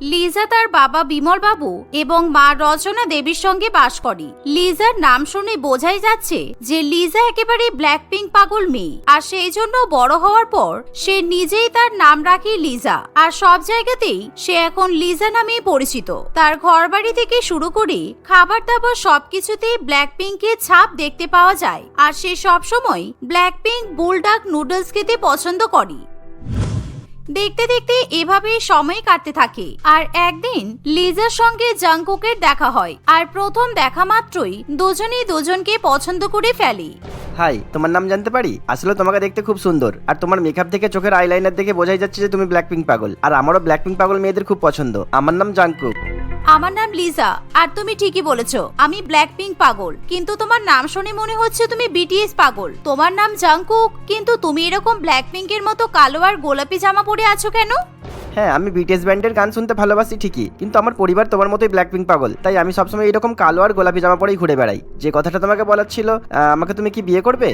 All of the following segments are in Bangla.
লিজা তার বাবা বিমল বাবু এবং মা রচনা দেবীর সঙ্গে বাস করে। লিজার নাম শুনে বোঝাই যাচ্ছে যে লিজা একেবারে ব্ল্যাক পিঙ্ক পাগল মেয়ে, আর সেই জন্য বড় হওয়ার পর সে নিজেই তার নাম রাখে লিজা। আর সব জায়গাতেই সে এখন লিজা নামেই পরিচিত। তার ঘরবাড়ি থেকে শুরু করে খাবার দাবার সবকিছুতেই ব্ল্যাক পিঙ্কের ছাপ দেখতে পাওয়া যায়। আর সে সবসময় ব্ল্যাক পিঙ্ক বুলডাক নুডলস খেতে পছন্দ করে। দেখতে দেখতে এভাবে সময় কাটতে থাকে। আর একদিন লিজার সঙ্গে জাংকুকের দেখা হয়। আর প্রথম দেখা মাত্রই দুজনেই দুজনকে পছন্দ করে ফেলে। হাই, তোমার নাম জানতে পারি? আসলে তোমাকে দেখতে খুব সুন্দর। আর তোমার মেকআপ থেকে চোখের আইলাইনার দেখে বোঝাই যাচ্ছে যে তুমি ব্ল্যাক পিঙ্ক পাগল। আর আমারও ব্ল্যাক পিঙ্ক পাগল মেয়েদের খুব পছন্দ। আমার নাম জাংকুক আমার নাম লিজা, আর তুমি ঠিকই বলেছ, আমি ব্ল্যাক পিঙ্ক পাগল। কিন্তু তোমার নাম শুনে মনে হচ্ছে তুমি বিটিএস পাগল। তোমার নাম জাংকুক কিন্তু তুমি এরকম ব্ল্যাক পিঙ্কের মতো কালো আর গোলাপি জামা পরে আছো কেন? হ্যাঁ আমি বিটিএস ব্যান্ডের গান শুনতে ভালোবাসি ঠিকই, কিন্তু আমার পরিবার তোমার মতোই ব্ল্যাক পিঙ্ক পাগল, তাই আমি সবসময় এরকম কালো আর গোলাপি জামা পরেই ঘুরে বেড়াই। যে কথাটা তোমাকে বলার ছিল আমাকে তুমি কি বিয়ে করবে?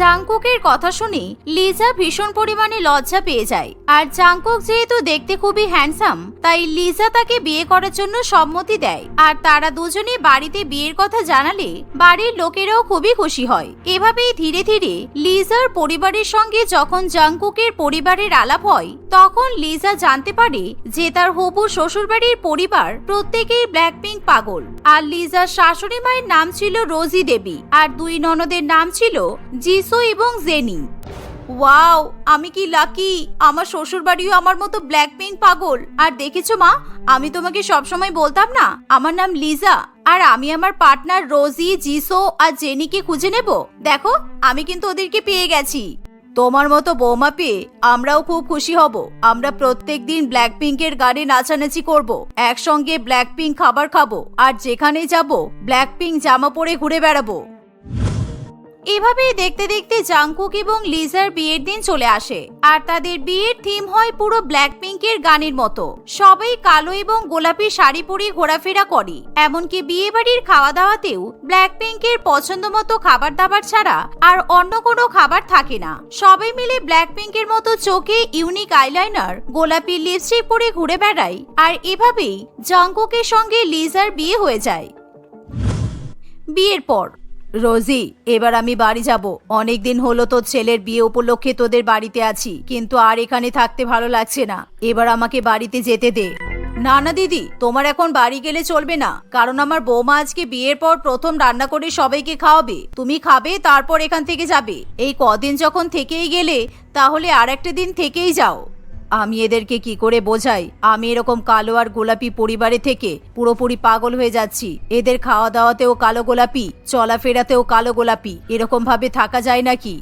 জাংকুকের কথা শুনে লিজা ভীষণ পরিমাণে লজ্জা পেয়ে যায়। আর জাংকুক যেহেতু দেখতে খুবই হ্যান্ডসাম তাই লিজা তাকে বিয়ে করার জন্য সম্মতি দেয়। আর তারা দুজনে বাড়িতে বিয়ের কথা জানালে বাড়ির লোকেরাও খুবই খুশি হয়। এভাবেই ধীরে ধীরে লিজার পরিবারের সঙ্গে যখন জাংকুকের পরিবারের আলাপ হয়, তখন লিজা জানতে পারে যে তার হবু শ্বশুরবাড়ির পরিবার প্রত্যেকেই ব্ল্যাক পিঙ্ক পাগল। আর লিজার শাশুড়ি মায়ের নাম ছিল রোজি দেবী, আর দুই ননদের নাম ছিল জিসো এবং জেনি। ওয়াও, আমি কি লাকি? আমার শ্বশুর বাড়িও আমার মতো ব্ল্যাক পিঙ্ক পাগল। আর দেখেছ মা, আমি তোমাকে সবসময় বলতাম না, আমার নাম লিজা। আর আমি আমার পার্টনার রোজি, জিসো আর জেনিকে খুঁজে নেব। দেখো, আমি কিন্তু ওদেরকে পেয়ে গেছি। তোমার মতো বৌমা পেয়ে আমরাও খুব খুশি হব। আমরা প্রত্যেক দিন ব্ল্যাক পিঙ্কের গানে নাচানাচি করব। একসঙ্গে ব্ল্যাক পিঙ্ক খাবার খাব। আর যেখানে যাব, ব্ল্যাক পিঙ্ক জামা পরে ঘুরে বেড়াবো। এভাবেই দেখতে দেখতে জাংকুক এবং লিজার বিয়ের দিন চলে আসে। আর তাদের বিয়ের থিম হয় পুরো ব্ল্যাক পিঙ্কের গানের মতো। সবাই কালো এবং গোলাপি শাড়ি পরে ঘোরাফেরা করে। এমনকি বিয়ে বাড়ির খাওয়া দাওয়াতেও ব্ল্যাক পিঙ্কের পছন্দ মতো খাবার দাবার ছাড়া আর অন্য কোনো খাবার থাকে না। সবাই মিলে ব্ল্যাক পিঙ্কের মতো চোখে ইউনিক আইলাইনার গোলাপি লিপস্টিক পরে ঘুরে বেড়ায়। আর এভাবেই জাংকুকের সঙ্গে লিজার বিয়ে হয়ে যায়। বিয়ের পর রোজি, এবার আমি বাড়ি যাব। অনেক দিন হলো তোর ছেলের বিয়ে উপলক্ষে তোদের বাড়িতে আছি, কিন্তু আর এখানে থাকতে ভালো লাগছে না। এবার আমাকে বাড়িতে যেতে দে। না না, দিদি, তোমার এখন বাড়ি গেলে চলবে না। কারণ আমার বৌমা আজকে বিয়ের পর প্রথম রান্না করে সবাইকে খাওয়াবে। তুমি খাবে, তারপর এখান থেকে যাবে। এই কদিন যখন থেকেই গেলে, তাহলে আর একটা দিন থেকেই যাও। আমি এদেরকে কি করে বোঝাই? আমি এরকম কালো আর গোলাপি পরিবারে থেকে পুরোপুরি পাগল হয়ে যাচ্ছি। এদের খাওয়া দাওয়াতেও কালো গোলাপি, চলাফেরাতেও কালো গোলাপি। এরকম ভাবে থাকা যায় নাকি?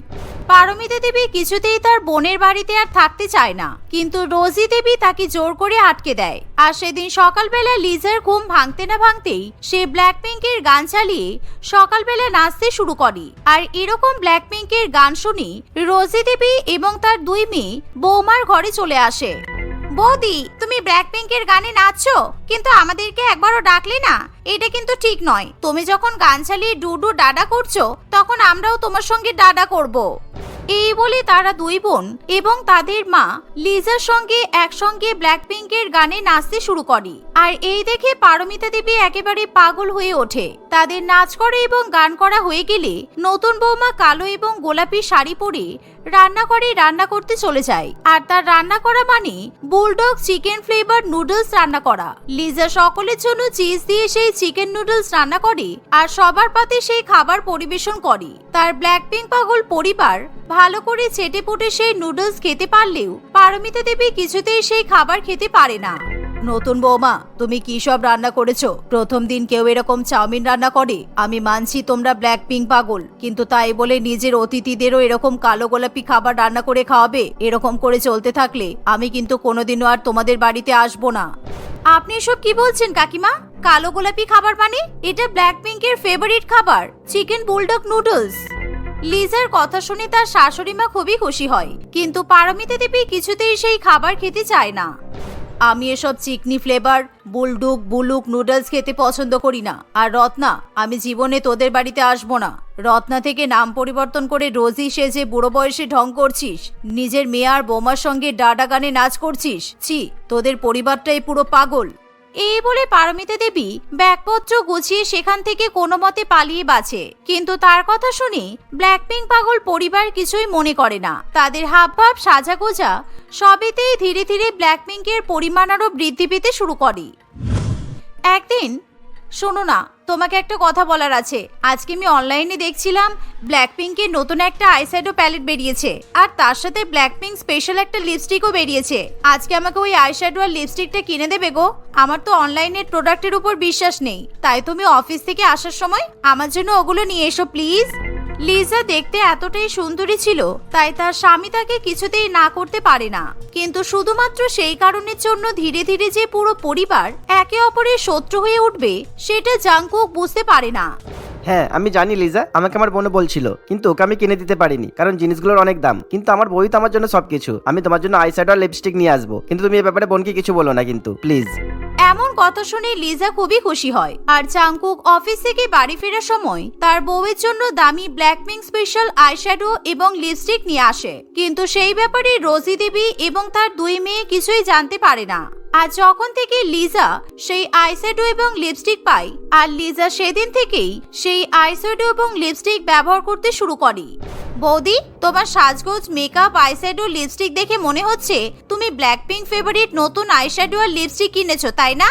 পারমিতা দেবী কিছুতেই তার বোনের বাড়িতে আর থাকতে চায় না। কিন্তু রোজি দেবী তাকে জোর করে আটকে দেয়। আর সেদিন সকালবেলা লিজার ঘুম ভাঙতে না ভাঙতেই সে ব্ল্যাক পিঙ্কের গান চালিয়ে সকালবেলা নাচতে শুরু করে। আর এরকম ব্ল্যাক পিঙ্কের গান শুনি রোজি দেবী এবং তার দুই মেয়ে বৌমার ঘরে চলে আসে। বৌদি, তুমি ব্ল্যাক পিঙ্কের গানে নাচছো, কিন্তু আমাদেরকে একবারও ডাকলে না। এটা কিন্তু ঠিক নয়। তুমি যখন গান চালিয়ে ডুডু ডাডা করছ, তখন আমরাও তোমার সঙ্গে ডাডা করব। এই বলে তারা দুই বোন এবং তাদের মা লিজার সঙ্গে একসঙ্গে ব্ল্যাক পিঙ্কের গানে নাচতে শুরু করে। আর এই দেখে পারমিতা দেবী একেবারে পাগল হয়ে ওঠে। তাদের নাচ করে এবং গান করা হয়ে গেলে নতুন বৌমা কালো এবং গোলাপি শাড়ি পরে রান্নাঘরে রান্না করতে চলে যায়। আর তার রান্না করা মানে বুলডগ চিকেন ফ্লেভার নুডলস রান্না করা। লিজা সকলের জন্য চিজ দিয়ে সেই চিকেন নুডলস রান্না করে আর সবার পাতে সেই খাবার পরিবেশন করে। তার ব্ল্যাক পিঙ্ক পাগল পরিবার ভালো করে চেটে পুটে সেই নুডলস খেতে পারলেও পারমিতা দেবী কিছুতেই সেই খাবার খেতে পারে না। নতুন বৌমা, তুমি কি সব রান্না করেছ? প্রথম দিন কেউ এরকম চাউমিন রান্না করে? আমি মানছি তোমরা ব্ল্যাক পিঙ্ক পাগল, কিন্তু তাই বলে নিজের অতিথিদেরও এরকম কালো গোলাপি খাবার রান্না করে খাওয়াবে? এরকম করে চলতে থাকলে আমি কিন্তু কোনোদিনও আর তোমাদের বাড়িতে আসব না। আপনি এসব কি বলছেন, কাকিমা? কালো গোলাপি খাবার মানে? এটা ব্ল্যাক পিঙ্কের ফেভারিট খাবার চিকেন বুলডগ নুডলস লিজার কথা শুনে তার শাশুড়ি মা খুবই খুশি হয়, কিন্তু পারমিতা দেবী কিছুতেই সেই খাবার খেতে চায় না। আমি এসব chicken flavour Buldak Buldak noodles খেতে পছন্দ করি না। আর রত্না, আমি জীবনে তোদের বাড়িতে আসব না। রত্না থেকে নাম পরিবর্তন করে রোজই সেজে বুড়ো বয়সে ঢং করছিস। নিজের মেয়ার বৌমার সঙ্গে ডাডা গানে নাচ করছিস? ছি, তোদের পরিবারটাই পুরো পাগল। এই বলে পারমিতা দেবী ব্যাগপত্র গুছিয়ে সেখান থেকে কোনো মতে পালিয়ে বাঁচে। কিন্তু তার কথা শুনে ব্ল্যাকপিঙ্ক পাগল পরিবার কিছুই মনে করে না। তাদের হাবভাব, সাজাগোজা সবেতেই ধীরে ধীরে ব্ল্যাকপিঙ্কের পরিমাণ আরও বৃদ্ধি পেতে শুরু করে। একদিন শোনো না, তোমাকে একটা কথা বলার আছে। আজকে আমি অনলাইনে দেখছিলাম ব্ল্যাক পিঙ্কের নতুন একটা আইশ্যাডো প্যালেট বেরিয়েছে, আর তার সাথে ব্ল্যাক পিঙ্ক স্পেশাল একটা লিপস্টিকও বেরিয়েছে। আজকে আমাকে ওই আইশ্যাডো আর লিপস্টিকটা কিনে দেবে গো। আমার তো অনলাইনের প্রোডাক্টের উপর বিশ্বাস নেই। তাই তুমি অফিস থেকে আসার সময় আমার জন্য ওগুলো নিয়ে এসো প্লিজ লিজা দেখতে এতটাই সুন্দরী ছিল, তাই তার স্বামী তাকে কিছুতেই না করতে পারে না। কিন্তু শুধুমাত্র সেই কারণের জন্য ধীরে ধীরে যে পুরো পরিবার একে অপরের শত্রু হয়ে উঠবে, সেটা জাংকুক বুঝতে পারে না। হ্যাঁ আমি জানি লিজা, আমাকে আমার বোনও বলছিল, কিন্তু ওকে আমি কিনে দিতে পারিনি, কারণ জিনিসগুলোর অনেক দাম। কিন্তু আমার বই তো আমার জন্য সবকিছু। আমি তোমার জন্য আইশ্যাডো আর লিপস্টিক নিয়ে আসব। কিন্তু তুমি এই ব্যাপারে বোনকে কিছু বলো না কিন্তু প্লিজ এমন কথা শুনে লিজা খুবই খুশি হয়। আর চাংকুক অফিস থেকে বাড়ি ফেরার সময় তার বউয়ের জন্য দামি ব্ল্যাকপিঙ্ক স্পেশাল আইশ্যাডো এবং লিপস্টিক নিয়ে আসে। কিন্তু সেই ব্যাপারে রোজি দেবী এবং তার দুই মেয়ে কিছুই জানতে পারে না। আর যখন থেকে লিজা সেই আইশ্যাডো এবং লিপস্টিক পায়, আর লিজা সেদিন থেকেই সেই আইশ্যাডো এবং লিপস্টিক ব্যবহার করতে শুরু করে। বৌদি, তোমার সাজগোজ মেকআপ আইশ্যাডো, লিপস্টিক দেখে মনে হচ্ছে তুমি ব্ল্যাক পিঙ্ক ফেভারিট নতুন আইশ্যাডো আর লিপস্টিক কিনেছো, তাই না?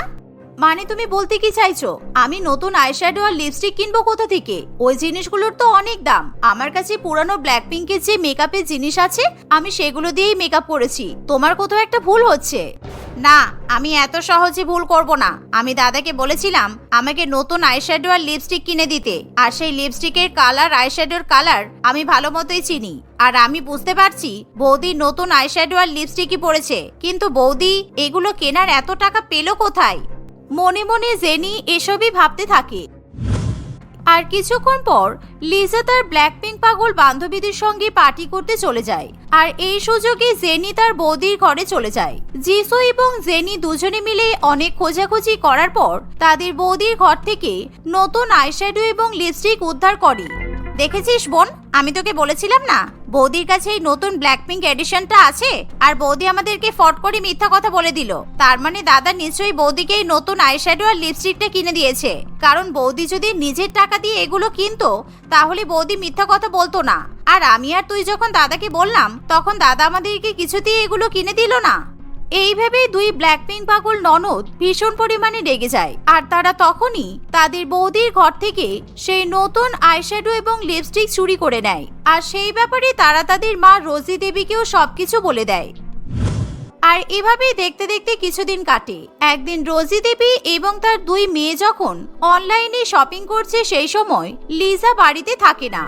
মানে তুমি বলতে কি চাইছো? আমি নতুন আইশ্যাডো আর লিপস্টিক কিনবো কোথা থেকে? ওই জিনিসগুলোর তো অনেক দাম। আমার কাছে পুরানো ব্ল্যাক পিঙ্কের যে মেকআপের জিনিস আছে, আমি সেগুলো দিয়েই মেকআপ করেছি। তোমার কোথাও একটা ভুল হচ্ছে। না, আমি এত সহজে ভুল করব না। আমি দাদাকে বলেছিলাম আমাকে নতুন আইশ্যাডো আর লিপস্টিক কিনে দিতে। আর সেই লিপস্টিকের কালার আইশ্যাডোর কালার আমি ভালো মতোই চিনি। আর আমি বুঝতে পারছি বৌদি নতুন আইশ্যাডো আর লিপস্টিকই পড়েছে কিন্তু বৌদি, এগুলো কেনার এত টাকা পেল কোথায়? মনে মনে জেনি এসবই ভাবতে থাকে। আর কিছুক্ষণ পর লিজা তার ব্ল্যাক ব্ল্যাকপিঙ্ক পাগল বান্ধবীদের সঙ্গে পার্টি করতে চলে যায়। আর এই সুযোগে জেনি তার বৌদির ঘরে চলে যায়। জিসু এবং জেনি দুজনে মিলে অনেক খোঁজাখুঁজি করার পর তাদের বৌদির ঘর থেকে নতুন আইশ্যাডো এবং লিপস্টিক উদ্ধার করে। দেখেছিস বোন? আমি তোকে বলেছিলাম না, বৌদির কাছে এই নতুন ব্ল্যাক পিঙ্ক এডিশনটা আছে? আর বৌদি আমাদেরকে ফট করে মিথ্যা কথা বলে দিল। তার মানে দাদা নিশ্চয়ই বৌদিকে এই নতুন আইশ্যাডো আর লিপস্টিকটা কিনে দিয়েছে। কারণ বৌদি যদি নিজের টাকা দিয়ে এগুলো কিনতো, তাহলে বৌদি মিথ্যা কথা বলতো না। আর আমি আর তুই যখন দাদাকে বললাম, তখন দাদা আমাদেরকে কিছুতেই এগুলো কিনে দিল না। এইভাবে দুই ব্ল্যাক ব্ল্যাকপিঙ্ক পাগল ননদ ভীষণ পরিমাণে রেগে যায়। আর তারা তখনই তাদের বৌদির ঘর থেকে সেই নতুন আইশ্যাডো এবং লিপস্টিক চুরি করে নেয়। আর সেই ব্যাপারে তারা তাদের মা রোজি দেবীকেও সবকিছু বলে দেয়। আর এভাবেই দেখতে দেখতে কিছুদিন কাটে। একদিন রোজি দেবী এবং তার দুই মেয়ে যখন অনলাইনে শপিং করছে সেই সময় লিজা বাড়িতে থাকে না।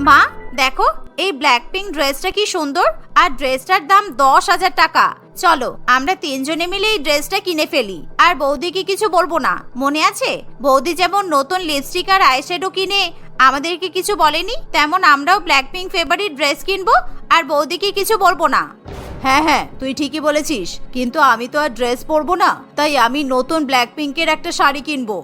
মা দেখো, এই ব্ল্যাক পিঙ্ক ড্রেসটা কি সুন্দর? আর ড্রেসটার দাম দশ হাজার টাকা। চলো, আমরা তিনজনে মিলে এই ড্রেসটা কিনে ফেলি। আর বৌদিকে কিছু বলব না। মনে আছে? বৌদি যেমন নতুন লিপস্টিক আর আইশ্যাডো কিনে, আমাদেরকে কিছু বলেনি? তেমন আমরাও ব্ল্যাক পিঙ্ক ফেভারিট ড্রেস কিনবো, আর বৌদিকে কিছু বলব না। হ্যাঁ হ্যাঁ তুই ঠিকই বলেছিস। কিন্তু আমি তো আর ড্রেস পরবো না। তাই আমি নতুন ব্ল্যাক পিঙ্কের একটা শাড়ি কিনবো।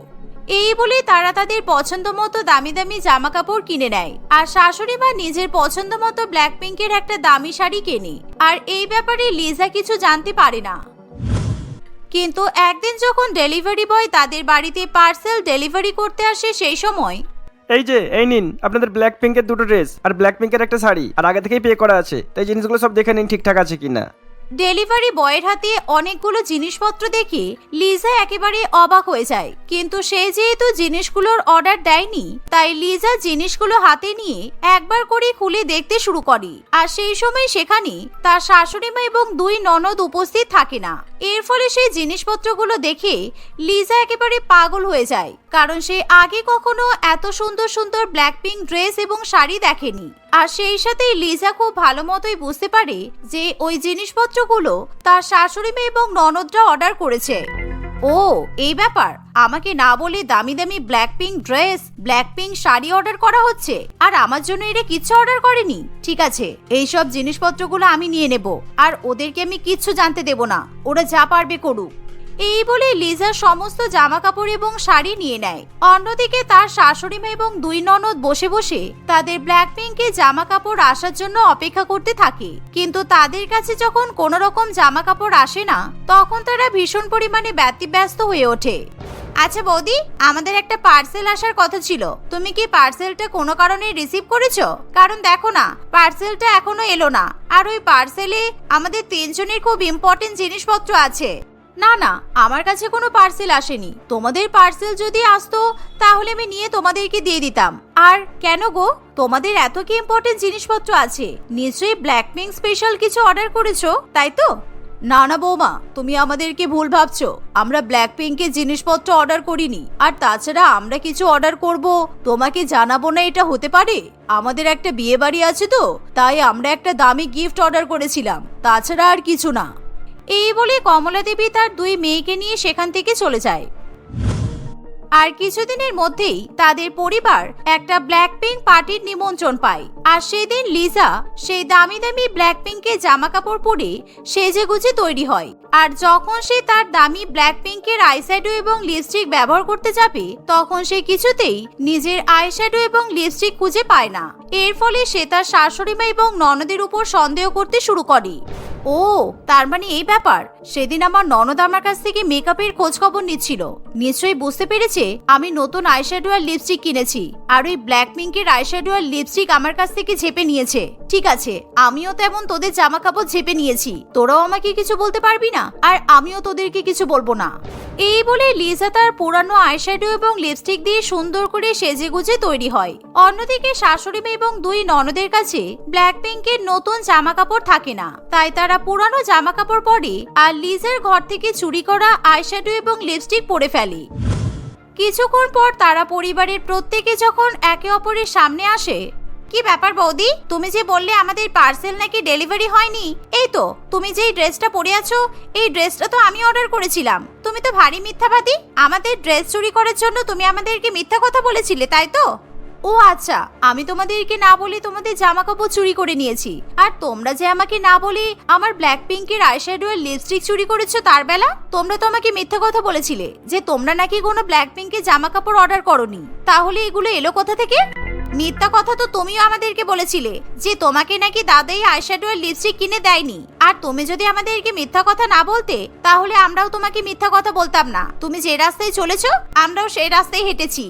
এই বলে তারা তাদের পছন্দ মতো দামি দামি জামা কাপড় কিনে নেয়। আর শাশুড়ি মা নিজের পছন্দ মতো ব্ল্যাক পিঙ্কের একটা দামি শাড়ি কেনে। আর এই ব্যাপারে লিজা কিছু জানতে পারে না। কিন্তু একদিন যখন ডেলিভারি বয় তাদের বাড়িতে পার্সেল ডেলিভারি করতে আসে সেই সময় এই যে, এই নিন, আপনাদের ব্ল্যাক পিঙ্কের দুটো ড্রেস আর ব্ল্যাক পিঙ্কের একটা শাড়ি, আর আগে থেকেই পে করা আছে। তাই জিনিসগুলো সব দেখে নিন ঠিকঠাক আছে কিনা। ডেলিভারি বয়ের হাতে অনেকগুলো জিনিসপত্র দেখে লিজা একেবারে অবাক হয়ে যায়। কিন্তু সে যেহেতু জিনিসগুলোর অর্ডার দেয়নি, তাই লিজা জিনিসগুলো হাতে নিয়ে একবার করে খুলে দেখতে শুরু করে। আর সেই সময় সেখানে তার শাশুড়িমা এবং দুই ননদ উপস্থিত থাকে না। এর ফলে সেই জিনিসপত্রগুলো দেখে লিজা একেবারে পাগল হয়ে যায়। কারণ সে আগে কখনো এত সুন্দর সুন্দর ব্ল্যাক পিঙ্ক ড্রেস এবং শাড়ি দেখেনি। আর সেই সাথেই লিজা খুব ভালো মতোই বুঝতে পারে যে ওই জিনিসপত্রগুলো তার শাশুড়ি মেয়ে এবং ননদরা অর্ডার করেছে। ও, এই ব্যাপার। আমাকে না বলে দামি দামি Blackpink dress Blackpink sari order করা হচ্ছে। আর আমার জন্য এটা কিচ্ছু অর্ডার করেনি। ঠিক আছে এই সব জিনিসপত্রগুলো আমি নিয়ে নেব। আর ওদেরকে আমি কিচ্ছু জানতে দেব না। ওরা যা পারবে করুক। এই বলে লিজা সমস্ত জামা কাপড় এবং শাড়ি নিয়ে নেয়। অন্যদিকে তার শাশুড়ি মা এবং দুই ননদ বসে বসে তাদের ব্ল্যাক পিঙ্কে জামা কাপড় আসার জন্য অপেক্ষা করতে থাকে। কিন্তু তাদের কাছে যখন কোনো রকম জামা কাপড় আসে না, তখন তারা ভীষণ পরিমাণে ব্যতিব্যস্ত হয়ে ওঠে। আচ্ছা বৌদি, আমাদের একটা পার্সেল আসার কথা ছিল। তুমি কি পার্সেলটা কোনো কারণে রিসিভ করেছ? কারণ দেখো না পার্সেলটা এখনও এলো না। আর ওই পার্সেলে আমাদের তিনজনের খুব ইম্পর্টেন্ট জিনিসপত্র আছে। না না, আমার কাছে কোনো পার্সেল আসেনি। তোমাদের পার্সেল যদি আসতো, তাহলে আমি নিয়ে তোমাদেরকে দিয়ে দিতাম। আর কেন গো? তোমাদের এত কি ইম্পর্টেন্ট জিনিসপত্র আছে? নিশ্চয়ই ব্ল্যাকপিং স্পেশাল কিছু অর্ডার করেছ, তাই তো? না না, বৌমা, তুমি আমাদেরকে ভুল ভাবছ। আমরা ব্ল্যাক পিঙ্কের জিনিসপত্র অর্ডার করিনি। আর তাছাড়া আমরা কিছু অর্ডার করব। তোমাকে জানাব না এটা হতে পারে? আমাদের একটা বিয়ে বাড়ি আছে তো, তাই আমরা একটা দামি গিফট অর্ডার করেছিলাম। তাছাড়া আর কিছু না। এই বলে কমলা দেবী তার দুই মেয়েকে নিয়ে সেখান থেকে চলে যায়। আর কিছুদিনের মধ্যেই তাদের পরিবার একটা ব্ল্যাক পিঙ্ক পার্টির নিমন্ত্রণ পায়। আর সেদিন লিজা সেই দামি দামি ব্ল্যাক পিঙ্কের জামা কাপড় পরে সেজে গুজে তৈরি হয়। আর যখন সে তার দামি ব্ল্যাক পিঙ্কের আইশ্যাডো এবং লিপস্টিক ব্যবহার করতে যাবে, তখন সে কিছুতেই নিজের আইশ্যাডো এবং লিপস্টিক খুঁজে পায় না। এর ফলে সে তার শাশুড়িমা এবং ননদের উপর সন্দেহ করতে শুরু করে। ও, তার মানে এই ব্যাপার। সেদিন আমার ননদ আমার কাছ থেকে মেকআপের খোঁজ খবর নিচ্ছিল। নিশ্চয়ই বুঝতে পেরেছে, আমি নতুন আইশ্যাডো আর লিপস্টিক কিনেছি। আর ওই ব্ল্যাক পিঙ্কের আইশ্যাডো আর লিপস্টিক আমার কাছ থেকে ঝেপে নিয়েছে। ঠিক আছে, আমিও তেমন তোদের জামা কাপড় ঝেপে নিয়েছি। তোরাও আমাকে কিছু বলতে পারবি না? আর আমিও তোদেরকে কিছু বলব না। এই বলে লিজা তার পুরানো আইশ্যাডো এবং লিপস্টিক দিয়ে সুন্দর করে সেজে গুজে তৈরি হয়। অন্যদিকে শাশুড়ি মেয়ে এবং দুই ননদের কাছে ব্ল্যাক পিঙ্কের নতুন জামা কাপড় থাকে না। তাই তারা পুরানো জামা কাপড় পরে আর লিজার ঘর থেকে চুরি করা আইশ্যাডো এবং লিপস্টিক পরে ফেলে। কিছুক্ষণ পর তারা পরিবারের প্রত্যেকে যখন একে অপরের সামনে আসে কি ব্যাপার বৌদি? তুমি যে বললে আমাদের পার্সেল নাকি ডেলিভারি হয়নি। এই তো, তুমি যেই ড্রেসটা পরে আছো, এই ড্রেসটা তো আমি অর্ডার করেছিলাম। তুমি তো ভারী মিথ্যাবাদী। আমাদের ড্রেস চুরি করার জন্য তুমি আমাদেরকে মিথ্যা কথা বলেছিলে, তাই তো? ও আচ্ছা আমি তোমাদেরকে না বলে তোমাদের জামা কাপড় চুরি করে নিয়েছি। আর তোমরা যে আমাকে না বলে আমার ব্ল্যাক পিঙ্কের আইশ্যাডো আর লিপস্টিক চুরি করেছ তার বেলা? তোমরা তো আমাকে মিথ্যা কথা বলেছিলে যে তোমরা নাকি কোনো ব্ল্যাক পিঙ্কের জামা কাপড় অর্ডার করনি। তাহলে এগুলো এলো কোথা থেকে? মিথ্যা কথা তো তুমিও আমাদেরকে বলেছিলে, যে তোমাকে নাকি দাদাই আইশ্যাডোয়ের লিপস্টিক কিনে দেয়নি। আর তুমি যদি আমাদেরকে মিথ্যা কথা না বলতে, তাহলে আমরাও তোমাকে মিথ্যা কথা বলতাম না। তুমি যে রাস্তায় চলেছো, আমরাও সেই রাস্তায় হেঁটেছি।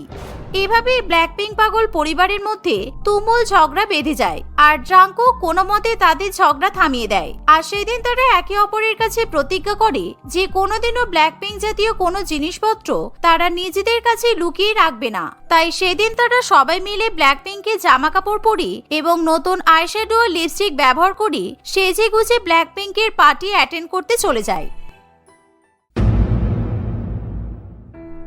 এভাবে ব্ল্যাক পিঙ্ক পাগল পরিবারের মধ্যে তুমুল ঝগড়া বেঁধে যায়। আর ড্রাঙ্কো কোনো মতে তাদের ঝগড়া থামিয়ে দেয়। আর সেদিন তারা একে অপরের কাছে প্রতিজ্ঞা করে যে কোনোদিনও ব্ল্যাক পিঙ্ক জাতীয় কোনো জিনিসপত্র তারা নিজেদের কাছে লুকিয়ে রাখবে না। তাই সেদিন তারা সবাই মিলে ব্ল্যাক পিঙ্কের জামা কাপড় পরি এবং নতুন আইশ্যাডো লিপস্টিক ব্যবহার করি সেজে গুজে ব্ল্যাক পিঙ্কের পার্টি অ্যাটেন্ড করতে চলে যায়।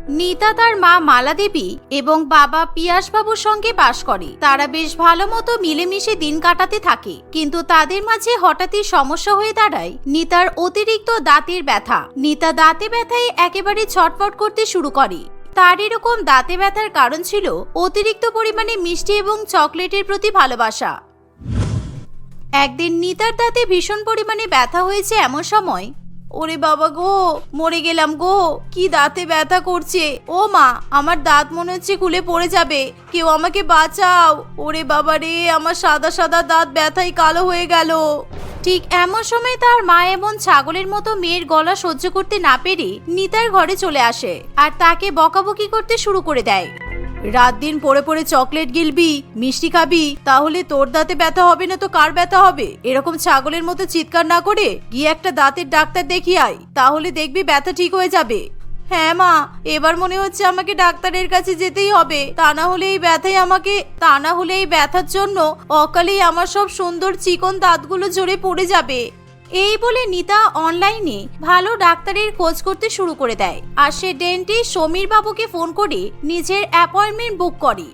নিতা তার মা মালা দেবী এবং বাবা পিয়াস বাবুর সঙ্গে বাস করে। তারা বেশ ভালো মতো মিলেমিশে দিন কাটাতে থাকে, কিন্তু তাদের মাঝে হঠাৎই সমস্যা হয়ে দাঁড়ায় নিতার অতিরিক্ত দাঁতের ব্যথা। নিতা দাঁতে ব্যথায় একেবারে ছটফট করতে শুরু করে। তার এরকম দাঁতে ব্যথার কারণ ছিল অতিরিক্ত পরিমাণে মিষ্টি এবং চকলেটের প্রতি ভালোবাসা। একদিন নিতার দাঁতে ভীষণ পরিমাণে ব্যথা হয়েছে এমন সময় ওরে বাবা গো, মরে গেলাম গো। কি দাঁতে ব্যথা করছে। ও মা, আমার দাঁত মনে হচ্ছে খুলে পড়ে যাবে। কেউ আমাকে বাঁচাও। ওরে বাবা রে, আমার সাদা সাদা দাঁত ব্যথাই কালো হয়ে গেল। ঠিক এমন সময় তার মা এমন ছাগলের মতো মেয়ের গলা সহ্য করতে না পেরে নিতার ঘরে চলে আসে আর তাকে বকাবকি করতে শুরু করে দেয়। রাত দিন পরে পরে চকলেট গিলবি, মিষ্টি খাবি, তাহলে তোর দাঁতে ব্যথা হবে না তো কার ব্যথা হবে? এরকম ছাগলের মতো চিৎকার না করে গিয়ে একটা দাঁতের ডাক্তার দেখিয়ে আয়, তাহলে দেখবি ব্যথা ঠিক হয়ে যাবে। হ্যাঁ মা, এবার মনে হচ্ছে আমাকে ডাক্তারের কাছে যেতেই হবে। তা না হলে এই ব্যথাই আমাকে, তা না হলে এই ব্যথার জন্য অকালেই আমার সব সুন্দর চিকন দাঁতগুলো ঝরে পড়ে যাবে। এই বলে নিতা অনলাইনে ভালো ডাক্তারের খোঁজ করতে শুরু করে দেয়। আর সে ডেন্টিস্ট সমীর বাবুকে ফোন করে নিজের অ্যাপয়েন্টমেন্ট বুক করে।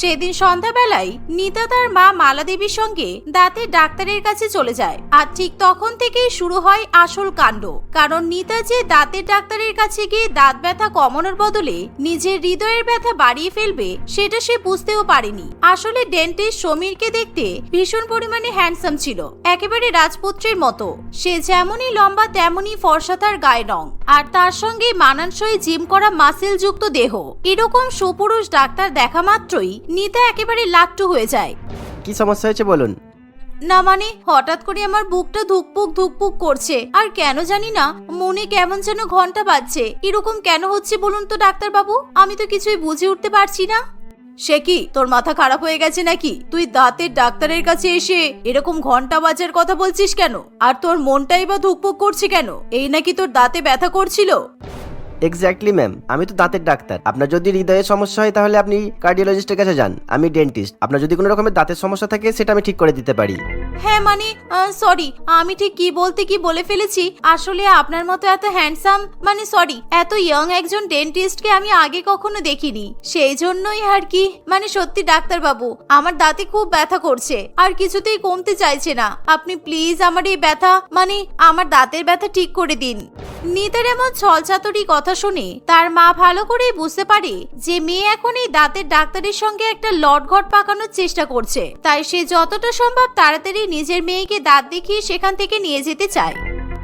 সেদিন সন্ধ্যাবেলায় নিতা তার মা মালা দেবীর সঙ্গে দাঁতের ডাক্তারের কাছে চলে যায়। আর ঠিক তখন থেকেই শুরু হয় আসল কাণ্ড। কারণ নিতা যে দাঁতের ডাক্তারের কাছে গিয়ে দাঁত ব্যথা কমানোর বদলে নিজের হৃদয়ের ব্যথা বাড়িয়ে ফেলবে, সেটা সে বুঝতেও পারেনি। আসলে ডেন্টিস্ট সমীরকে দেখতে ভীষণ পরিমাণে হ্যান্ডসাম ছিল। একেবারে রাজপুত্রের মতো। সে যেমনই লম্বা, তেমনই ফর্সা তার গায়ের রং আর তার সঙ্গে মানানসই জিম করা মাসেল যুক্ত দেহ। এরকম সুপুরুষ ডাক্তার দেখা মাত্রই নিতা একেবারে লাট্টু হয়ে যায়। কি সমস্যা হয়েছে বলুন? না মানে হঠাৎ করে আমার বুকটা ধুকপুক ধুকপুক করছে। আর কেন জানি না মনে কেমন যেন ঘণ্টা বাজছে। এরকম কেন হচ্ছে বলুন তো ডাক্তার বাবু আমি তো কিছুই বুঝে উঠতে পারছি না। সে কি তোর মাথা খারাপ হয়ে গেছে নাকি? তুই দাঁতের ডাক্তারের কাছে এসে এরকম ঘণ্টা বাজার কথা বলছিস কেন? আর তোর মনটাই বা ধুকপুক করছে কেন? এই নাকি তোর দাঁতে ব্যথা করছিল? এক্স্যাক্টলি ম্যাম আমি তো দাঁতের ডাক্তার। আপনার যদি হৃদয়ের সমস্যা হয়, তাহলে আপনি কার্ডিওলজিস্টের কাছে যান। আমি ডেন্টিস্ট আপনার যদি কোনো রকমের দাঁতের সমস্যা থাকে, সেটা আমি ঠিক করে দিতে পারি। হ্যাঁ মানে সরি আমি ঠিক কি বলতে কি বলে ফেলেছি? আসলে আপনার মতো এত হ্যান্ডসাম মানে সরি এত ইয়ং একজন ডেন্টিস্টকে আমি আগে কখনো দেখিনি। সেই জন্যই আর কি মানে সত্যি ডাক্তার বাবু আমার দাঁতে খুব ব্যথা করছে, আর কিছুতেই কমতে চাইছে না। আপনি প্লিজ আমার এই ব্যথা মানে আমার দাঁতের ব্যথা ঠিক করে দিন। নিতার এমন ছলচাতরি কথা শুনে তার মা ভালো করেই বুঝতে পারে যে মেয়ে এখন এই দাঁতের ডাক্তারের সঙ্গে একটা লটঘট পাকানোর চেষ্টা করছে। তাই সে যতটা সম্ভব তাড়াতাড়ি নিজের মেয়েকে দাঁত দেখিয়ে সেখান থেকে নিয়ে যেতে চায়।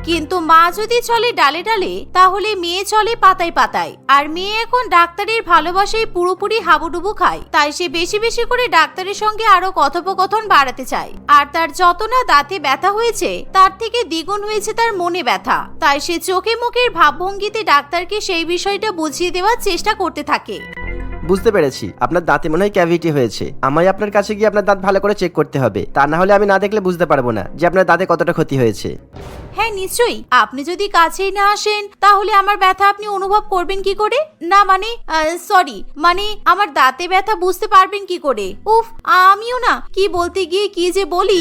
কিন্তু মা যদি চলে ডালে ডালে, তাহলে মেয়ে চলে পাতায় পাতায়। আর মেয়ে এখন ডাক্তারের ভালোবাসায় পুরোপুরি হাবুডুবু খায়। তাই সে বেশি বেশি করে ডাক্তারের সঙ্গে আরও কথোপকথন বাড়াতে চায়। আর তার যত না দাঁতে ব্যথা হয়েছে, তার থেকে দ্বিগুণ হয়েছে তার মনে ব্যথা। তাই সে চোখে মুখের ভাবভঙ্গিতে ডাক্তারকে সেই বিষয়টা বুঝিয়ে দেওয়ার চেষ্টা করতে থাকে। বুঝতে পেরেছি। আপনার দাঁতে মনে হয় ক্যাভিটি হয়েছে। আমায় আপনার কাছে গিয়ে আপনার দাঁত ভালো করে চেক করতে হবে। তা না হলে আমি না দেখলে বুঝতে পারব না যে আপনার দাঁতে কতটা ক্ষতি হয়েছে। হ্যাঁ নিশ্চয়ই। আপনি যদি কাছেই না আসেন, তাহলে আমার ব্যথা আপনি অনুভব করবেন কি করে? না মানে সরি মানে আমার দাঁতে ব্যথা বুঝতে পারবেন কি করে? উফ, আমিও না, কি বলতে গিয়ে কি যে বলি।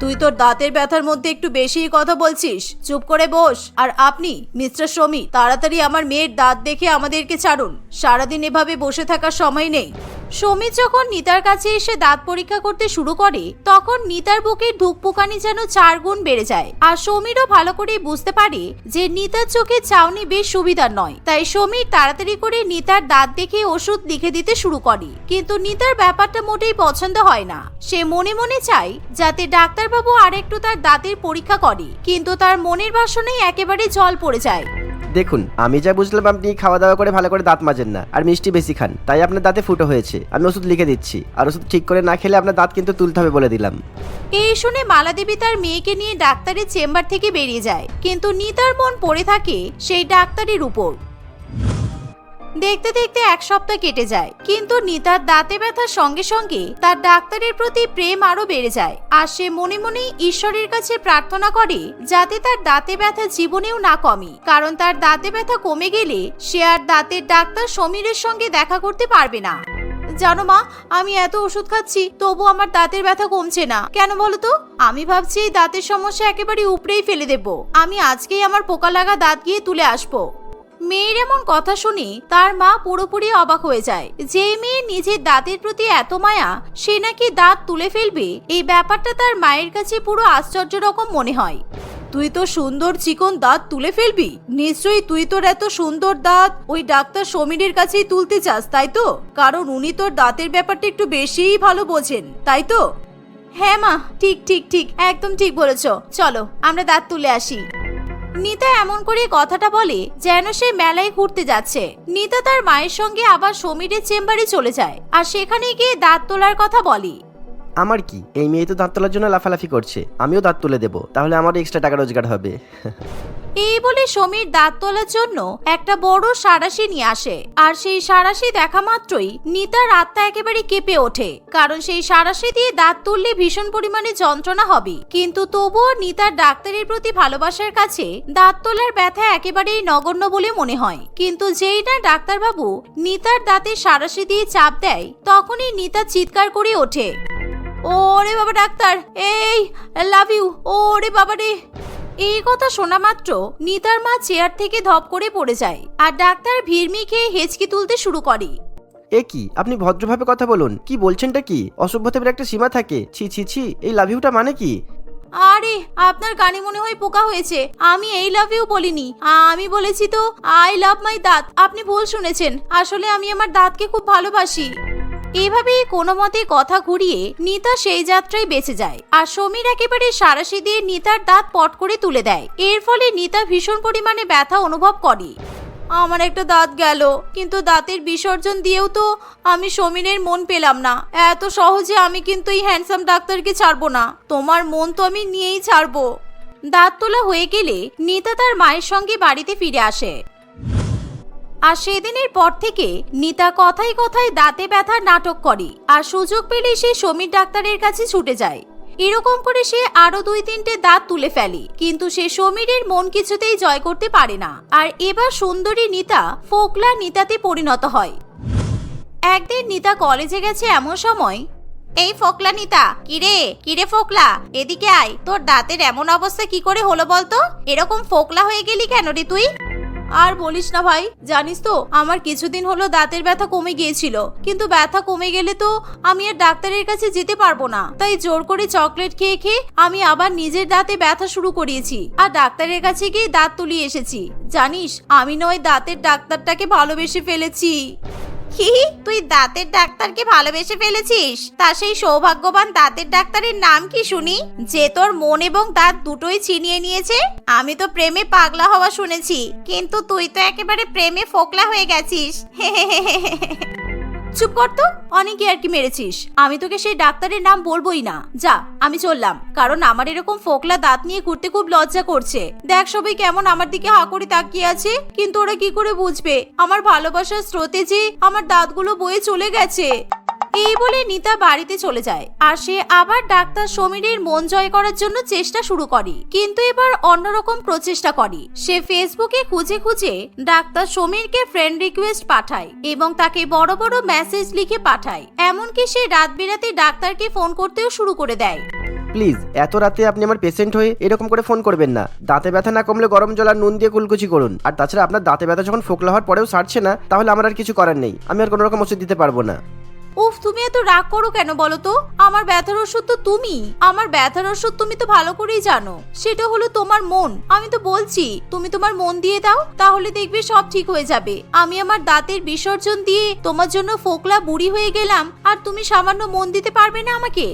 তুই তোর দাঁতের ব্যথার মধ্যে একটু বেশিই কথা বলছিস। চুপ করে বস। আর আপনি, মিস্টার শ্রমিক, তাড়াতাড়ি আমার মেয়ের দাঁত দেখে আমাদেরকে ছাড়ুন। সারাদিন এভাবে বসে থাকার সময় নেই। সমীর যখন নিতার কাছে এসে দাঁত পরীক্ষা করতে শুরু করে, তখন নিতার বুকের ধুকপুকানি যেন চার গুণ বেড়ে যায়। আর সমীরও ভালো করে বুঝতে পারে যে নিতার চোখে চাউনি বেশ সুবিধার নয়। তাই সমীর তাড়াতাড়ি করে নিতার দাঁত দেখে ওষুধ লিখে দিতে শুরু করে। কিন্তু নিতার ব্যাপারটা মোটেই পছন্দ হয় না। সে মনে মনে চায় যাতে ডাক্তারবাবু আর একটু তার দাঁতের পরীক্ষা করে। কিন্তু তার মনের বাসনেই একেবারে জল পড়ে যায়। দেখুন, আমি যা বুঝলাম, আপনি খাওয়া দাওয়া করে ভালো করে দাঁত মাজেন না। আর মিষ্টি বেশি খান, তাই আপনার দাঁতে ফুটো হয়েছে। আমি ওষুধ লিখে দিচ্ছি। আর ওষুধ ঠিক করে না খেলে আপনার দাঁত কিন্তু তুলতে হবে বলে দিলাম। এই শুনে মালাদেবী তার মেয়েকে নিয়ে ডাক্তারের চেম্বার থেকে বেরিয়ে যায়। কিন্তু নিতার মন পড়ে থাকে সেই ডাক্তারের উপর। দেখতে দেখতে এক সপ্তাহ কেটে যায়। কিন্তু নিতার দাঁতে ব্যথার সঙ্গে সঙ্গে তার ডাক্তারের প্রতি প্রেম আরও বেড়ে যায়। আর সে মনে মনেই ঈশ্বরের কাছে প্রার্থনা করে যাতে তার দাঁতে ব্যথা জীবনেও না কমে। কারণ তার দাঁতে ব্যথা কমে গেলে সে আর দাঁতের ডাক্তার সমীরের সঙ্গে দেখা করতে পারবে না। জানো মা, আমি এত ওষুধ খাচ্ছি, তবু আমার দাঁতের ব্যথা কমছে না। কেন বলো তো? আমি ভাবছি এই দাঁতের সমস্যা একেবারে উপরেই ফেলে দেব। আমি আজকেই আমার পোকা লাগা দাঁত গিয়ে তুলে আসব। মেয়ের এমন কথা শুনে তার মা পুরোপুরি অবাক হয়ে যায়। যে মেয়ে নিজের দাঁতের প্রতি এত মায়া, সে নাকি দাঁত তুলে ফেলবে? এই ব্যাপারটা তার মায়ের কাছে পুরো আশ্চর্য রকম মনে হয়। তুই তো সুন্দর চিকন দাঁত তুলে ফেলবি? নিশ্চয়ই তুই তোর এত সুন্দর দাঁত ওই ডাক্তার সমীরের কাছেই তুলতে চাস, তাই তো? কারণ উনি তোর দাঁতের ব্যাপারটা একটু বেশিই ভালো বোঝেন, তাই তো? হ্যাঁ মা, ঠিক ঠিক ঠিক, একদম ঠিক বলেছ। চলো, আমরা দাঁত তুলে আসি। নিতা এমন করে কথাটা বলে যেন সে মেলায় ঘুরতে যাচ্ছে। নিতা তার মায়ের সঙ্গে আবার সমীরের চেম্বারে চলে যায় আর সেখানে গিয়ে দাঁত তোলার কথা বলে। আমার কি? এই মেয়ে তো দাঁত তোলার জন্য লাফালাফি করছে। আমিও দাঁত তুলে দেবো। তাহলে আমারও এক্সট্রা টাকা রোজগার হবে। এই বলে সমীর দাঁত তোলার জন্য একটা বড় সারাশি নিয়ে আসে। আর সেই সারাশি দেখা মাত্রই নিতার আত্মা একেবারে কেঁপে ওঠে। কারণ সেই সারাশি দিয়ে দাঁত তুললে ভীষণ পরিমাণে যন্ত্রণা হবে। কিন্তু তবুও নিতার ডাক্তারের প্রতি ভালোবাসার কাছে দাঁত তোলার ব্যথা একেবারেই নগণ্য বলে মনে হয়। কিন্তু যেই না ডাক্তারবাবু নিতার দাঁতে সারাশি দিয়ে চাপ দেয়, তখনই নিতা চিৎকার করে ওঠে। ওরে বাবা ডাক্তার এই লাভ ইউ ওরে বাবা রে। এই কথা শোনা মাত্র নিতার মা চেয়ার থেকে ধপ করে পড়ে যায় আর ডাক্তার ভিড়মি খেয়ে হেঁচকি তুলতে শুরু করে। এ কি আপনি ভদ্রভাবে কথা বলুন কি বলছেনটা কি? অসভ্যতার একটা সীমা থাকে ছি ছি ছি এই লাভ ইউটা মানে কি? আরে আপনার কানে মনে হয় পোকা হয়েছে আমি এই লাভ ইউ বলিনি আমি বলেছি তো আই লাভ মাই দাঁত আপনি ভুল শুনেছেন আসলে আমি আমার দাঁতকে খুব ভালোবাসি। এভাবেই কোনো মতে কথা ঘুরিয়ে নিতা সেই যাত্রায় বেঁচে যায় আর সমীর একেবারে সারাশি দিয়ে নিতার দাঁত পট করে তুলে দেয়। এর ফলে নিতা ভীষণ পরিমাণে ব্যথা অনুভব করে। আমার একটা দাঁত গেল, কিন্তু দাঁতের বিসর্জন দিয়েও তো আমি সমীরের মন পেলাম না। এত সহজে আমি কিন্তু এই হ্যান্ডসাম ডাক্তারকে ছাড়বো না। তোমার মন তো আমি নিয়েই ছাড়বো। দাঁত তোলা হয়ে গেলে নিতা তার মায়ের সঙ্গে বাড়িতে ফিরে আসে। আর সেদিনের পর থেকে নিতা কথায় কথায় দাঁতে ব্যথার নাটক করে। আর সুযোগ পেলে সে সমীর ডাক্তারের কাছে ছুটে যায়। এরকম করে সে আরও দুই তিনটে দাঁত তুলে ফেলে। কিন্তু সে সমীরের মন কিছুতেই জয় করতে পারে না। আর এবার সুন্দরী নিতা ফোকলা নিতাতে পরিণত হয়। একদিন নিতা কলেজে গেছে এমন সময়, এই ফোকলা নিতা, কিরে? কিরে ফোকলা? এদিকে আয়। তোর দাঁতের এমন অবস্থা কি করে হলো বলতো? এরকম ফোকলা হয়ে গেলি কেন রে তুই? আর বলিস না ভাই, জানিস তো, আমার কিছুদিন হলো দাঁতের ব্যথা কমে গিয়েছিল। কিন্তু ব্যথা কমে গেলে তো আমি আর ডাক্তারের কাছে যেতে পারব না। তাই জোর করে চকলেট খেয়ে খেয়ে আমি আবার নিজের দাঁতে ব্যথা শুরু করিয়েছি। আর ডাক্তারের কাছে গিয়ে দাঁত তুলিয়ে এসেছি। জানিস, আমি নয় দাঁতের ডাক্তারটাকে ভালোবেসে ফেলেছি। হি তুই দাঁতের ডাক্তারকে ভালোবেসে ফেলেছিস? তা সেই সৌভাগ্যবান দাঁতের ডাক্তারের নাম কি শুনি? যে তোর মন এবং দাঁত দুটোই ছিনিয়ে নিয়েছে? আমি তো প্রেমে পাগলা হওয়া শুনেছি, কিন্তু তুই তো একেবারে প্রেমে ফোকলা হয়ে গেছিস। চুপ কর তো অনেকে আর কি মেরেছিস। আমি তোকে সেই ডাক্তারের নাম বলবোই না। যা, আমি চললাম। কারণ আমার এরকম ফোকলা দাঁত নিয়ে ঘুরতে খুব লজ্জা করছে। দেখ সবাই কেমন আমার দিকে হা করে তাকিয়ে আছে, কিন্তু ওরা কি করে বুঝবে? আমার ভালোবাসার স্রোতে যে আমার দাঁতগুলো বয়ে চলে গেছে। এই বলে নিতা বাড়িতে চলে যায় আর সে আবার ডাক্তার সমীরের মন জয় করার জন্য চেষ্টা শুরু করে। কিন্তু এবার অন্যরকম প্রচেষ্টা করে। সে ফেসবুকে খুঁজে খুঁজে ডাক্তার সমীরকে ফ্রেন্ড রিকোয়েস্ট পাঠায় এবং তাকে বড় বড় মেসেজ লিখে পাঠায়। এমনকি সে রাত বিরাতে ডাক্তারকে ফোন করতেও শুরু করে দেয়। প্লিজ এত রাতে আপনি আমার পেশেন্ট হয়ে এরকম করে ফোন করবেন না। দাঁতে ব্যথা না কমলে গরম জল আর নুন দিয়ে কুলকুচি করুন। আর তাছাড়া আপনার দাঁতে ব্যথা যখন ফোকলা হওয়ার পরেও সারছে না, তাহলে আমার আর কিছু করার নেই। আমি আর কোনো রকম ওষুধ দিতে পারব না। উফ, তুমি এত রাগ করো কেন বলো তো? আমার ব্যথার ওষুধ তো তুমি। আমার ব্যথার ওষুধ তুমি তো ভালো করেই জানো। সেটা হলো তোমার মন। আমি তো বলছি, তুমি তোমার মন দিয়ে দাও, তাহলে দেখবে সব ঠিক হয়ে যাবে। আমি আমার দাঁতের বিসর্জন দিয়ে তোমার জন্য ফোকলা বুড়ি হয়ে গেলাম, আর তুমি সামান্য মন দিতে পারবে না আমাকে?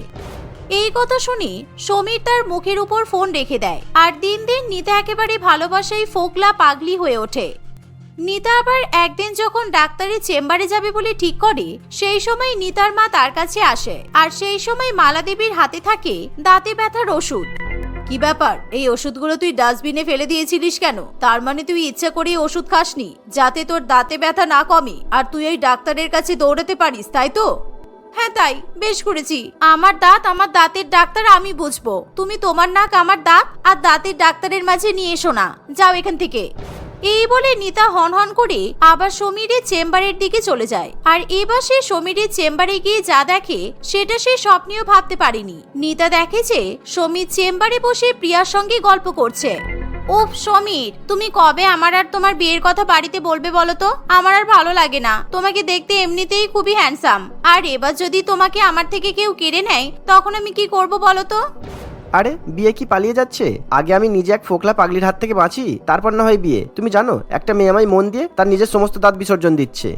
এই কথা শুনি সমীর তার মুখের উপর ফোন রেখে দেয়, আর দিন দিন নিতা একেবারে ভালোবাসায় ফোকলা পাগলি হয়ে ওঠে। নিতা আবার একদিন যখন ডাক্তারের চেম্বারে যাবে বলে ঠিক করে, সেই সময় নিতার মা তার কাছে আসে আর সেই সময় মালা দেবীর হাতে থাকে দাঁতে ব্যথার ওষুধ। কি ব্যাপার? এই ওষুধগুলো তুই ডাস্টবিনে ফেলে দিয়েছিলিস কেন? তার মানে তুই ইচ্ছা করে ওষুধ খাসনি, যাতে তোর দাঁতে ব্যথা না কমে আর তুই এই ডাক্তারের কাছে দৌড়াতে পারিস, তাই তো? হ্যাঁ তাই। বেশ করেছি। আমার দাঁত আমার দাঁতের ডাক্তার, আমি বুঝব। তুমি তোমার নাক আমার দাঁত আর দাঁতের ডাক্তারের মাঝে নিয়ে এসো না। যাও এখান থেকে। এই বলে নিতা হন হন করে আবার সমীরের চেম্বারের দিকে চলে যায়। আর এবার সে সমীরের চেম্বারে গিয়ে যা দেখে, সেটা সে স্বপ্নেও ভাবতে পারেনি। নিতা দেখে যে সমীর চেম্বারে বসে প্রিয়ার সঙ্গে গল্প করছে। উফ, সমীর, তুমি কবে আমার আর তোমার বিয়ের কথা বাড়িতে বলবে বলো তো? আমার আর ভালো লাগে না। তোমাকে দেখতে এমনিতেই খুবই হ্যান্ডসাম আর এবার যদি তোমাকে আমার থেকে কেউ কেড়ে নেয়, তখন আমি কি করব বলো তো? আরে, বিয়ে কি পালিয়ে যাচ্ছে? আগে আমি নিজে এক ফোকলা পাগলির হাত থেকে বাঁচি, তারপর না হয় বিয়ে। তুমি জানো, একটা মেয়ে আমায় মন দিয়ে তার নিজের সমস্ত দাঁত বিসর্জন দিচ্ছে।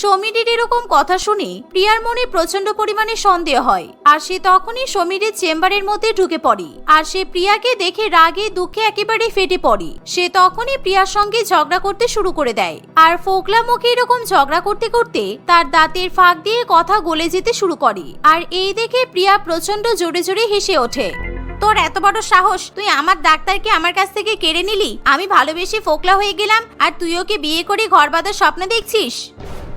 সমীরের এরকম কথা শুনে প্রিয়ার মনে প্রচণ্ড পরিমাণে সন্দেহ হয়। আর সে তখনই সমীরের চেম্বারের মধ্যে ঢুকে পড়ে। আর সে প্রিয়াকে দেখে রাগে দুঃখে একেবারে ফেটে পড়ে। সে তখনই প্রিয়ার সঙ্গে ঝগড়া করতে শুরু করে দেয়। আর ফোকলা মুখে এরকম ঝগড়া করতে করতে তার দাঁতের ফাঁক দিয়ে কথা গলে যেতে শুরু করে। আর এই দেখে প্রিয়া প্রচণ্ড জোরে জোরে হেসে ওঠে। তোর এত বড় সাহস, তুই আমার ডাক্তারকে আমার কাছ থেকে কেড়ে নিলি? আমি ভালোবেসে ফোকলা হয়ে গেলাম, আর তুই ওকে বিয়ে করে ঘর বাঁধার স্বপ্ন দেখছিস?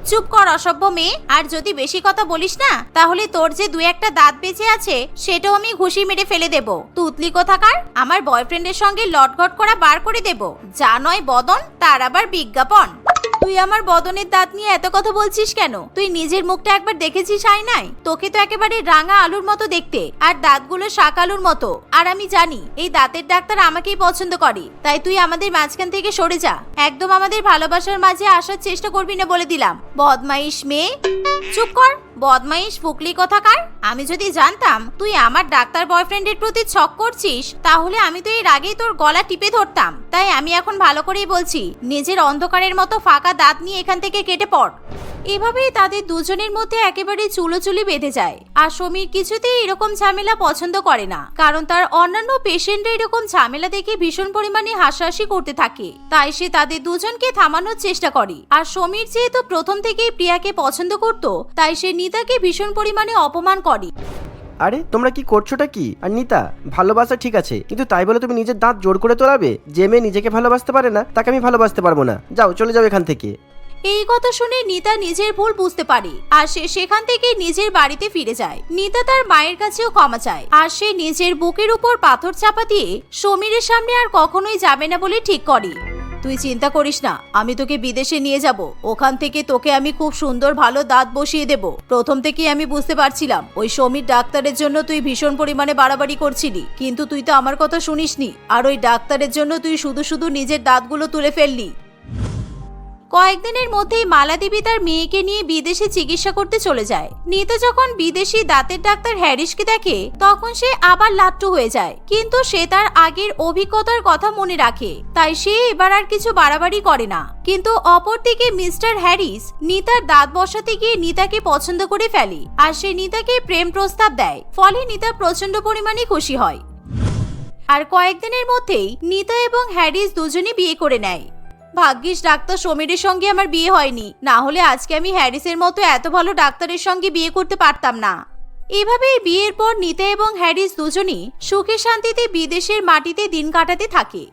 চুপ কর, অসভ্য মেয়ে। আর যদি বেশি কথা বলিস না, তাহলে তোর যে দু একটা দাঁত বেঁচে আছে, সেটাও আমি ঘুষি মেরে ফেলে দেব। তুতলি কোথাকার? আমার বয়ফ্রেন্ডের সঙ্গে লটঘট করা বার করে দেব। যা নয় বদন, তার আবার বিজ্ঞাপন। তুই আমার বদনের দাঁত নিয়ে এত কথা বলছিস কেন? তুই নিজের মুখটা একবার দেখেছিস আয়নায়? তোকে তো একেবারে রাঙা আলুর মতো দেখতে, আর দাঁতগুলো শাক আলুর মতো। আর আমি জানি, এই দাঁতের ডাক্তার আমাকেই পছন্দ করে। তাই তুই আমাদের মাঝখান থেকে সরে যা। একদম আমাদের ভালোবাসার মাঝে আসার চেষ্টা করবি না বলে দিলাম। বদমাইশ মেয়ে। চুপ কর। বদমাইশ ফুকলি কথাকার? আমি যদি জানতাম তুই আমার ডাক্তার বয়ফ্রেন্ডের প্রতি ছক করছিস, তাহলে আমি তো এর আগেই তোর গলা টিপে ধরতাম। তাই আমি এখন ভালো করেই বলছি, নিজের অন্ধকারের মতো ফাঁকা দাঁত নিয়ে এখান থেকে কেটে পড়। এভাবেই তাদের দুজনের মধ্যে একেবারে চুলোচুলি বেঁধে যায়। আর সমীর কিছুতেই এরকম ঝামেলা পছন্দ করে না। কারণ তার অন্যান্য পেশেন্টরা এরকম ঝামেলা দেখে ভীষণ পরিমাণে হাসাহাসি করতে থাকে। তাই সে তাদের দুজনকে থামানোর চেষ্টা করে। আর সমীর যেহেতু প্রথম থেকেই প্রিয়াকে পছন্দ করত, তাই সে নিতাকে ভীষণ পরিমাণে অপমান করে। আরে, তোমরা কি করছোটা কি? আর নিতা, ভালোবাসা ঠিক আছে, কিন্তু তাই বলে তুমি নিজের দাঁত জোর করে তোলাবে? যে মেয়ে নিজেকে ভালোবাসতে পারে না, তাকে আমি ভালোবাসতে পারব না। যাও, চলে যাও এখান থেকে। এই কথা শুনে নিতা নিজের ভুল বুঝতে পারে, আর সে সেখান থেকে নিজের বাড়িতে ফিরে যায়। নিতা তার মায়ের কাছেও ক্ষমা চায়, আর সে নিজের বুকের উপর পাথর চাপা দিয়ে সমীরের সামনে আর কখনোই যাবে না বলে ঠিক করে। তুই চিন্তা করিস না, আমি তোকে বিদেশে নিয়ে যাব। ওখান থেকে তোকে আমি খুব সুন্দর ভালো দাঁত বসিয়ে দেব। প্রথম থেকেই আমি বুঝতে পারছিলাম, ওই সমীর ডাক্তারের জন্য তুই ভীষণ পরিমাণে বাড়াবাড়ি করছিলি। কিন্তু তুই তো আমার কথা শুনিসনি, আর ওই ডাক্তারের জন্য তুই শুধু শুধু নিজের দাঁতগুলো তুলে ফেললি। কয়েকদিনের মধ্যেই মালাদেবী তার মেয়েকে নিয়ে বিদেশে চিকিৎসা করতে চলে যায়। নিতা যখন বিদেশি দাঁতের ডাক্তার হ্যারিসকে দেখে, তখন সে আবার লাট্টু হয়ে যায়। কিন্তু সে তার আগের অভিজ্ঞতার কথা মনে রাখে। তাই সে এবার আর কিছু বাড়াবাড়ি করে না। কিন্তু অপরদিকে মিস্টার হ্যারিস নিতার দাঁত বসাতে গিয়ে নিতাকে পছন্দ করে ফেলে। আর সে নিতাকে প্রেম প্রস্তাব দেয়। ফলে নিতা প্রচণ্ড পরিমাণে খুশি হয়। আর কয়েকদিনের মধ্যেই নিতা এবং হ্যারিস দুজনে বিয়ে করে নেয়। ভাগ্যিস ডাক্তার সমীরের সঙ্গে আমার বিয়ে হয়নি। না হলে আজকে আমি হ্যারিসের মতো এত ভালো ডাক্তারের সঙ্গে বিয়ে করতে পারতাম না। এভাবেই বিয়ের পর নিতা এবং হ্যারিস দুজনই সুখে শান্তিতে বিদেশের মাটিতে দিন কাটাতে থাকে।